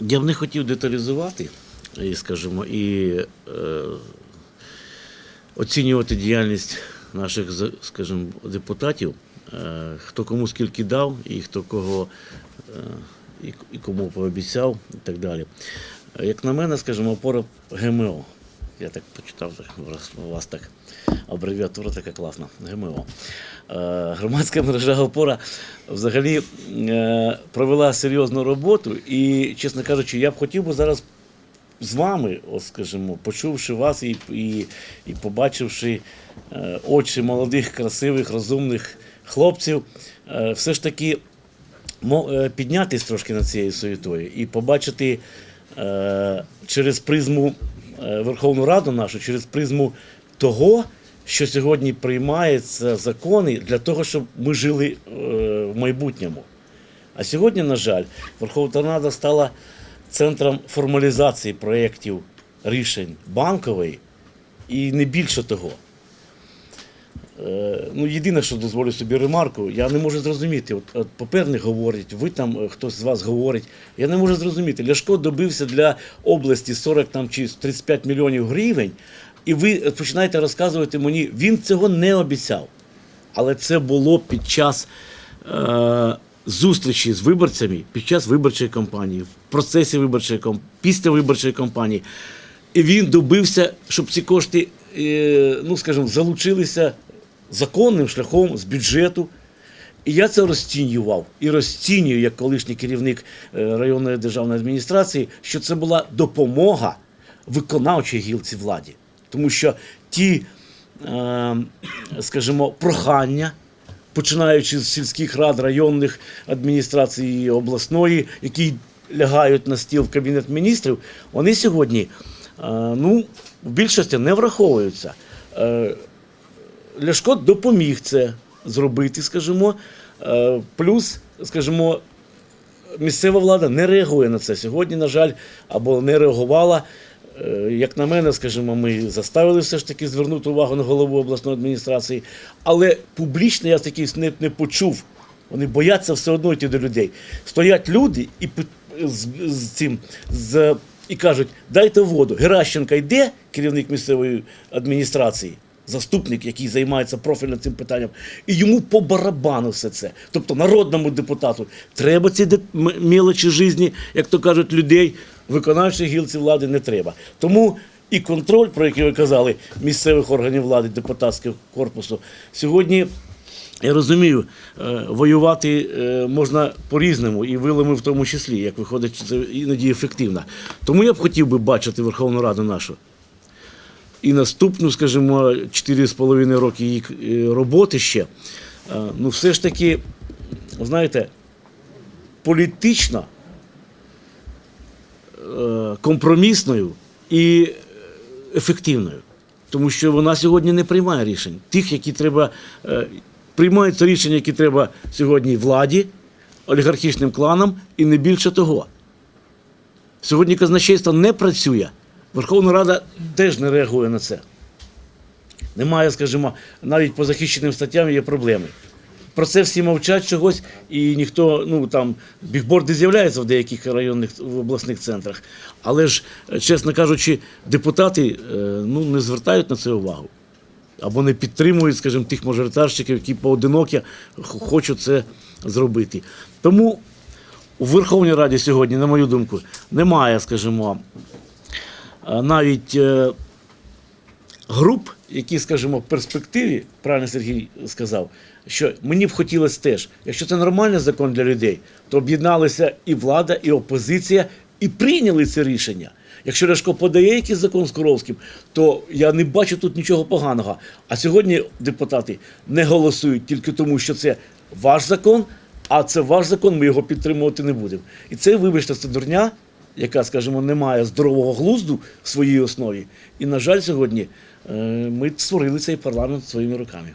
Я б не хотів деталізувати, і, скажімо, і е, оцінювати діяльність наших, скажімо, депутатів, е, хто кому скільки дав, і хто кого е, і, кому пообіцяв, і так далі. Е, Як на мене, скажімо, опора ГМО. Я так почитав, у вас так абревіатура така класна. ГМО. Е, Громадська мережа опора взагалі е, провела серйозну роботу, і, чесно кажучи, я б хотів би зараз з вами, от скажімо, почувши вас і, і, і побачивши е, очі молодих, красивих, розумних хлопців, все ж таки піднятись трошки над цією суєтою і побачити через призму Верховну Раду нашу, через призму того, що сьогодні приймаються закони для того, щоб ми жили е, в майбутньому. А сьогодні, на жаль, Верховна Рада стала центром формалізації проєктів рішень банкової і не більше того. Е, Ну, єдине, що дозволю собі ремарку, я не можу зрозуміти. От, от Поперник говорить, ви там е, хтось з вас говорить. Я не можу зрозуміти. Ляшко добився для області 40 там, чи 35 мільйонів гривень, і ви починаєте розказувати мені, він цього не обіцяв. Але це було під час е, зустрічі з виборцями, під час виборчої кампанії, в процесі виборчої кампанії, після виборчої кампанії. І він добився, щоб ці кошти, е, ну скажімо, залучилися законним шляхом з бюджету. І я це розцінював і розцінюю як колишній керівник е, районної державної адміністрації, що це була допомога виконавчій гілці владі. Тому що ті, е, скажімо, прохання, починаючи з сільських рад, районних адміністрацій обласної, які лягають на стіл в Кабінет міністрів, вони сьогодні е, ну, в більшості не враховуються. Ляшко допоміг це зробити, скажімо. Е, Плюс, скажімо, місцева влада не реагує на це. Сьогодні, на жаль, або не реагувала. Е, Як на мене, скажімо, ми заставили все ж таки звернути увагу на голову обласної адміністрації, але публічно я такий не, не почув. Вони бояться все одно йти до людей. Стоять люди і з, з цим з, і кажуть: дайте воду. Геращенка йде, керівник місцевої адміністрації, заступник, який займається профільним цим питанням, і йому по барабану все це. Тобто народному депутату треба ці де- м- житті, як то кажуть, людей, виконавчій гілці влади не треба. Тому і контроль, про який ви казали, місцевих органів влади, депутатського корпусу, сьогодні. Я розумію, е, воювати е, можна по-різному, і вилами в тому числі, як виходить, це іноді ефективно. Тому я б хотів би бачити Верховну Раду нашу. І наступну, скажімо, 4,5 роки її е, роботи ще. Ну, все ж таки, знаєте, політично е, компромісною і ефективною. Тому що вона сьогодні не приймає рішень. Тих, які треба. е, Приймаються рішення, які треба сьогодні владі, олігархічним кланам і не більше того. Сьогодні казначейство не працює. Верховна Рада теж не реагує на це. Немає, скажімо, навіть по захищеним статтям є проблеми. Про це всі мовчать чогось, і ніхто, ну там бігборди з'являються в деяких районних в обласних центрах. Але ж, чесно кажучи, депутати е, ну, не звертають на це увагу. Або не підтримують, скажімо, тих мажоритарщиків, які поодинокі хочуть це зробити. Тому у Верховній Раді сьогодні, на мою думку, немає, скажімо, навіть е, груп, які, скажімо, в перспективі, правильно Сергій сказав, що мені б хотілося теж, якщо це нормальний закон для людей, то об'єдналися і влада, і опозиція, і прийняли це рішення. Якщо Ляшко подає якийсь закон з Коровським, то я не бачу тут нічого поганого. А сьогодні депутати не голосують тільки тому, що це ваш закон, а це ваш закон, ми його підтримувати не будемо. І це, вибачте, це дурня, яка, скажімо, не має здорового глузду в своїй основі. І, на жаль, сьогодні е, ми створили цей парламент своїми руками.